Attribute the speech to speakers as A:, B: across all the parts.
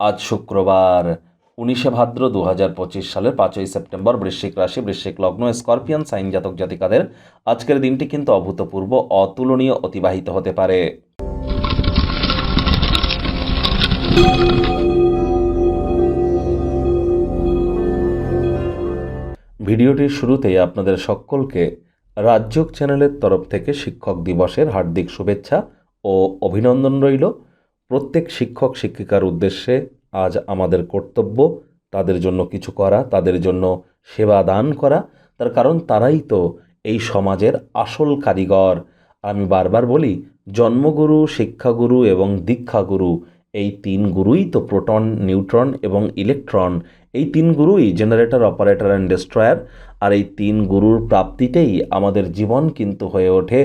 A: আজ শুক্রবার উনিশে ভাদ্র দু হাজার পঁচিশ সালের পাঁচই সেপ্টেম্বর বৃশ্চিক রাশি, বৃশ্চিক লগ্ন, স্করপিয়ান, সাইন জাতক জাতিকাদের আজকের দিনটি কিন্তু অভূতপূর্ব, অতুলনীয়, অতিবাহিত হতে পারে। ভিডিওটির শুরুতেই আপনাদের সকলকে রাজ্যক চ্যানেলের তরফ থেকে শিক্ষক দিবসের হার্দিক শুভেচ্ছা ও অভিনন্দন রইল। প্রত্যেক শিক্ষক শিক্ষিকার উদ্দেশ্যে আজ আমাদের কর্তব্য তাদের জন্য কিছু করা, তাদের জন্য সেবা দান করা। তার কারণ তারাই তো এই সমাজের আসল কারিগর। আমি বারবার বলি, জন্মগুরু, শিক্ষাগুরু এবং দীক্ষাগুরু, এই তিন গুরুই তো প্রোটন, নিউট্রন এবং ইলেকট্রন। এই তিন গুরুই জেনারেটর, অপারেটর অ্যান্ড ডেস্ট্রয়ার আর এই তিন গুরুর প্রাপ্তিতেই আমাদের জীবন কিন্তু হয়ে ওঠে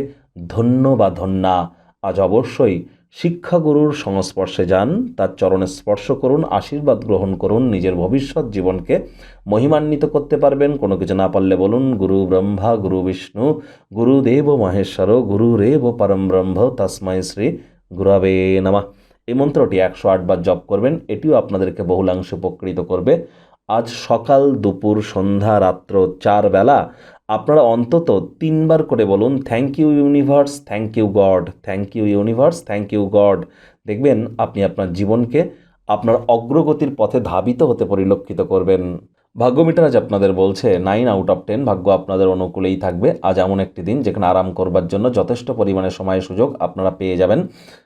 A: ধন্য বা ধন্যা। আজ অবশ্যই শিক্ষাগুরুর সংস্পর্শে যান, তার চরণে স্পর্শ করুন, আশীর্বাদ গ্রহণ করুন, নিজের ভবিষ্যৎ জীবনকে মহিমান্বিত করতে পারবেন। কোনো কিছু না পারলে বলুন, গুরু ব্রহ্মা, গুরু বিষ্ণু গুরুদেব মহেশ্বর গুরুরেব পরম ব্রহ্ম, তস্মৈ শ্রী গুরাবে নামা। এই মন্ত্রটি একশো আটবার জপ করবেন, এটিও আপনাদেরকে বহুলাংশে উপকৃত করবে। আজ সকাল দুপুর সন্ধ্যা রাত্র চার বেলা আপনারা অন্তত তিনবার করে বলুন thank you universe thank you God thank you universe thank you God দেখবেন, আপনি আপনার জীবনকে আপনার অগ্রগতির পথে ধাবিত হতে পরিলক্ষিত করবেন। ভাগ্যমিটার আজ আপনাদের বলছে নাইন আউট অফ টেন ভাগ্য আপনাদের অনুকূলেই থাকবে। আজ এমন একটি দিন যেখানে আরাম করবার জন্য যথেষ্ট পরিমাণে সময় সুযোগ আপনারা পেয়ে যাবেন।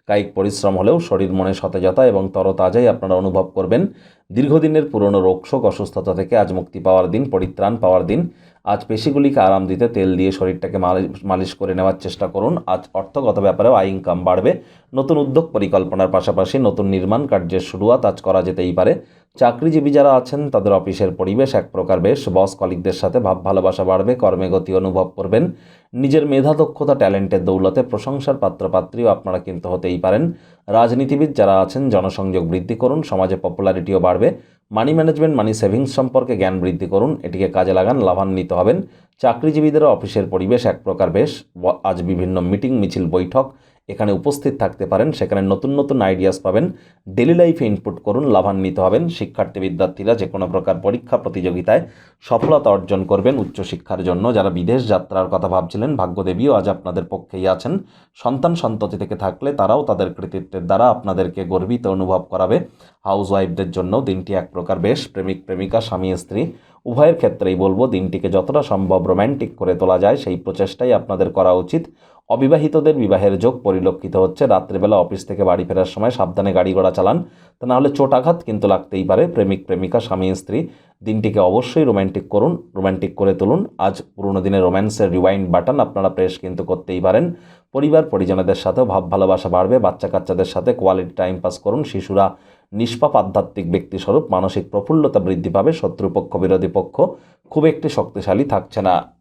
A: কায়িক পরিশ্রম হলেও শরীর মনে সতেজতা এবং তরতাজাই আপনারা অনুভব করবেন। দীর্ঘদিনের পুরনো রোগশোক অসুস্থতা থেকে আজ মুক্তি পাওয়ার দিন, পরিত্রাণ পাওয়ার দিন। আজ পেশিগুলিকে আরাম দিতে তেল দিয়ে শরীরটাকে মালিশ মালিশ করে নেওয়ার চেষ্টা করুন। আজ অর্থগত ব্যাপারেও আয় ইনকাম বাড়বে। নতুন উদ্যোগ পরিকল্পনার পাশাপাশি নতুন নির্মাণ কার্যের শুরুয়াত আজ করা যেতেই পারে। চাকরিজীবী যারা আছেন, তাদের অফিসের পরিবেশ এক প্রকার বেশ। বস কলিকদের সাথে ভাব, ভালোবাসা বাড়বে কর্মে গতি অনুভব করবেন। নিজের মেধা দক্ষতা ট্যালেন্টের দৌলতে প্রশংসার পাত্রপাত্রীও আপনারা কিন্তু হতেই পারেন। রাজনীতিবিদ যারা আছেন, জনসংযোগ বৃদ্ধি করুন, সমাজে পপুলারিটিও বাড়বে। মানি ম্যানেজমেন্ট, মানি সেভিংস সম্পর্কে জ্ঞান বৃদ্ধি করুন, এটিকে কাজে লাগান, লাভান্বিত হবেন। চাকরিজীবীদেরও অফিসের পরিবেশ এক প্রকার বেশ। আজ বিভিন্ন মিটিং, মিছিল, বৈঠক এখানে উপস্থিত থাকতে পারেন। সেখানে নতুন নতুন আইডিয়াস পাবেন। ডেলি লাইফে ইনপুট করুন, লাভান্বিত হবেন। শিক্ষার্থী বিদ্যার্থীরা যে কোনো প্রকার পরীক্ষা প্রতিযোগিতায় সফলতা অর্জন করবেন উচ্চশিক্ষার জন্য। যারা বিদেশ যাত্রার কথা ভাবছিলেন, ভাগ্যদেবীও আজ আপনাদের পক্ষেই আছেন। সন্তান সন্ততি থেকে থাকলে তারাও তাদের কৃতিত্বের দ্বারা আপনাদেরকে গর্বিত অনুভব করাবে। হাউস ওয়াইফদের জন্য দিনটি এক প্রকার বেশ প্রেমিক প্রেমিকা, স্বামী, স্ত্রী। উভয়ের ক্ষেত্রেই বলব দিনটিকে যতটা সম্ভব রোম্যান্টিক করে তোলা যায়, সেই প্রচেষ্টাই আপনাদের করা উচিত। অবিবাহিতদের বিবাহের যোগ পরিলক্ষিত হচ্ছে। রাত্রিবেলা অফিস থেকে বাড়ি ফেরার সময় সাবধানে গাড়ি ঘোড়া চালান। তা নাহলে চোট আঘাত কিন্তু লাগতেই পারে। প্রেমিক, প্রেমিকা, স্বামী, স্ত্রী, দিনটিকে অবশ্যই রোম্যান্টিক করুন রোম্যান্টিক করে তুলুন। আজ পুরনো দিনের রোম্যান্সের রিওয়াইন্ড বাটন আপনারা প্রেস কিন্তু করতেই পারেন। পরিবার, পরিজনদের সাথেও ভাব ভালোবাসা বাড়বে। বাচ্চা কাচ্চাদের সাথে কোয়ালিটি টাইম পাস করুন। শিশুরা নিষ্পাপ আধ্যাত্মিক ব্যক্তিস্বরূপ মানসিক প্রফুল্লতা বৃদ্ধি পাবে, শত্রুপক্ষ, বিরোধী পক্ষ, খুব একটি শক্তিশালী থাকছে না।